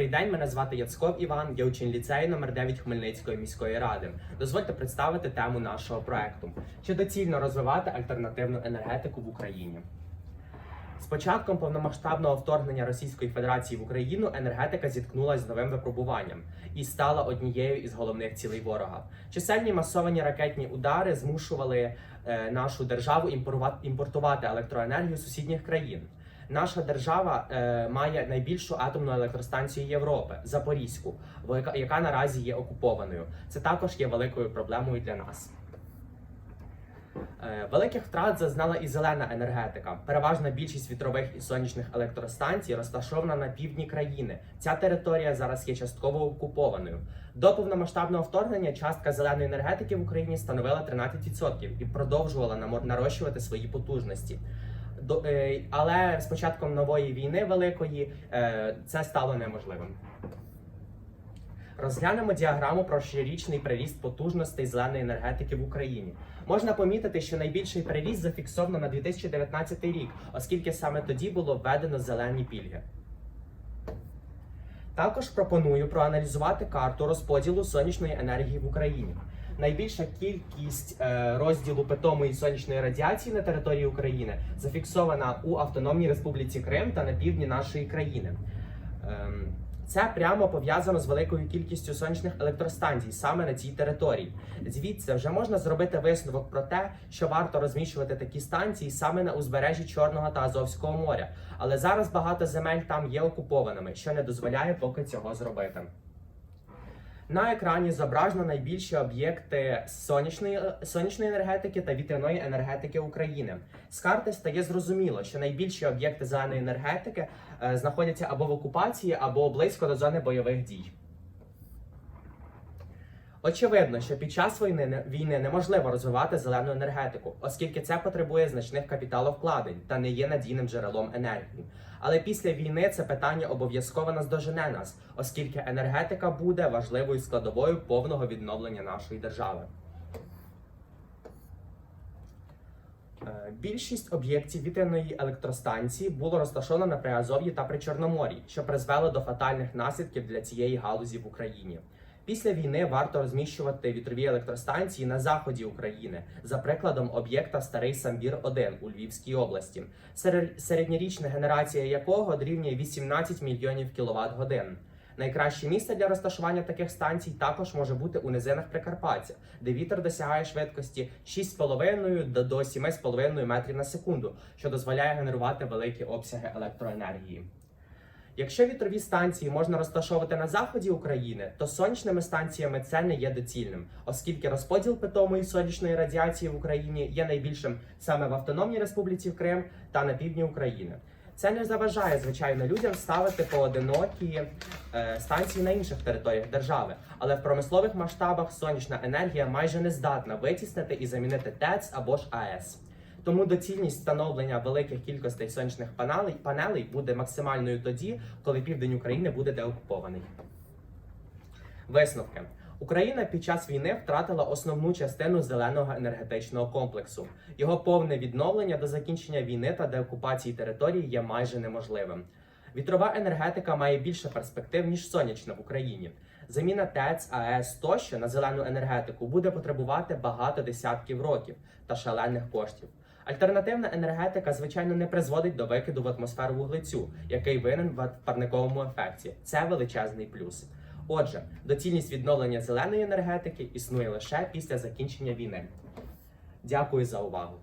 Добрий день, мене звати Яцков Іван, я учень ліцею номер 9 Хмельницької міської ради. Дозвольте представити тему нашого проекту: чи доцільно розвивати альтернативну енергетику в Україні. З початком повномасштабного вторгнення Російської Федерації в Україну енергетика зіткнулася з новим випробуванням і стала однією із головних цілей ворога. Чисельні масовані ракетні удари змушували е, нашу державу імпортувати електроенергію сусідніх країн. Наша держава е, має найбільшу атомну електростанцію Європи Запорізьку, яка, яка наразі є окупованою. Це також є великою проблемою для нас. Е, Великих втрат зазнала і зелена енергетика. Переважна більшість вітрових і сонячних електростанцій розташована на півдні країни. Ця територія зараз є частково окупованою. До повномасштабного вторгнення частка зеленої енергетики в Україні становила 13% і продовжувала нарощувати свої потужності. Е, але з початком нової війни великої е, це стало неможливим. Розглянемо діаграму про щорічний приріст потужностей зеленої енергетики в Україні. Можна помітити, що найбільший приріст зафіксовано на 2019 рік, оскільки саме тоді було введено зелені пільги. Також пропоную проаналізувати карту розподілу сонячної енергії в Україні. Найбільша кількість е, розділу питомої сонячної радіації на території України зафіксована у Автономній Республіці Крим та на півдні нашої країни. Ем, це прямо пов'язано з великою кількістю сонячних електростанцій саме на цій території. Звідси вже можна зробити висновок про те, що варто розміщувати такі станції саме на узбережжі Чорного та Азовського моря. Але зараз багато земель там є окупованими, що не дозволяє поки цього зробити. На екрані зображено найбільші об'єкти сонячної, сонячної енергетики та вітряної енергетики України. З карти стає зрозуміло, що найбільші об'єкти зеленої енергетики е, знаходяться або в окупації, або близько до зони бойових дій. Очевидно, що під час війни, війни неможливо розвивати зелену енергетику, оскільки це потребує значних капіталовкладень та не є надійним джерелом енергії. Але після війни це питання обов'язково наздожене нас, оскільки енергетика буде важливою складовою повного відновлення нашої держави. Е, Більшість об'єктів вітряної електростанції було розташовано на Приазов'ї та Причорномор'ї, що призвело до фатальних наслідків для цієї галузі в Україні. Після війни варто розміщувати вітрові електростанції на заході України, за прикладом об'єкта Старий Самбір 1 у Львівській області, середньорічна генерація якого дорівнює 18 мільйонів кіловат годин. Найкраще місце для розташування таких станцій також може бути у низинах Прикарпаття, де вітер досягає швидкості 6,5 до- до 7,5 метрів на секунду, що дозволяє генерувати великі обсяги електроенергії. Якщо вітрові станції можна розташовувати на заході України, то сонячними станціями це не є доцільним, оскільки розподіл питомої сонячної радіації в Україні є найбільшим саме в Автономній Республіці Крим та на півдні України. Це не заважає, звичайно, людям ставити поодинокі е, станції на інших територіях держави, але в промислових масштабах сонячна енергія майже не здатна витіснити і замінити ТЕЦ або ж АЕС. Тому доцільність встановлення великих кількостей сонячних панелей, панелей буде максимальною тоді, коли південь України буде деокупований. Висновки. Україна під час війни втратила основну частину зеленого енергетичного комплексу. Його повне відновлення до закінчення війни та деокупації території є майже неможливим. Вітрова енергетика має більше перспектив ніж сонячна в Україні. Заміна ТЕЦ, АЕС тощо на зелену енергетику буде потребувати багато десятків років та шалених коштів. Альтернативна енергетика, звичайно, не призводить до викиду в атмосферу вуглецю, який винен в парниковому ефекті. Це величезний плюс. Отже, доцільність відновлення зеленої енергетики існує лише після закінчення війни. Дякую за увагу.